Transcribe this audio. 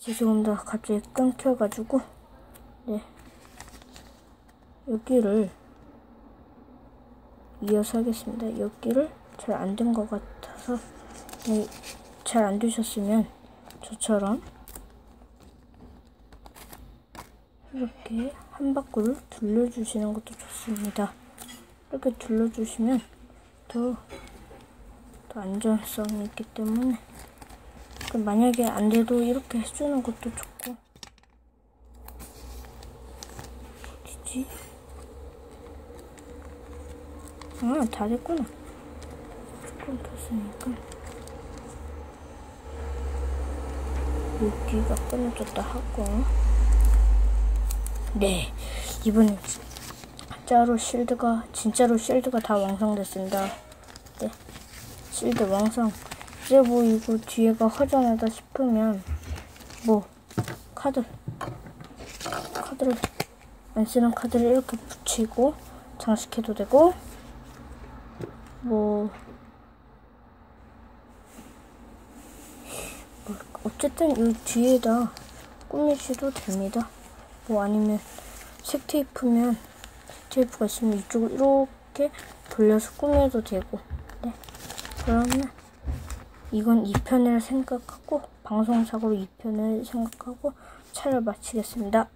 죄송합니다. 갑자기 끊겨가지고 네 여기를 이어서 하겠습니다. 여기를 잘 안 된 것 같아서 네, 잘안 되셨으면 저처럼 이렇게 한 바퀴를 둘러주시는 것도 좋습니다. 이렇게 둘러주시면 더, 더 안전성이 있기 때문에 그 만약에 안 돼도 이렇게 해주는 것도 좋고 어디지? 아, 다 됐구나. 조금 됐으니까. 여기가 끊어졌다 하고. 네. 이번엔 진짜로 실드가, 진짜로 실드가 다 완성됐습니다. 네. 실드 완성. 이제 뭐 이거 뒤에가 허전하다 싶으면, 뭐, 카드. 카드를, 안 쓰는 카드를 이렇게 붙이고, 장식해도 되고, 뭐, 뭐 어쨌든 이 뒤에다 꾸미셔도 됩니다. 뭐 아니면 색 테이프면 색 테이프가 있으면 이쪽을 이렇게 돌려서 꾸며도 되고 네 그러면 이건 2편을 생각하고 방송사고로 2편을 생각하고 차를 마치겠습니다.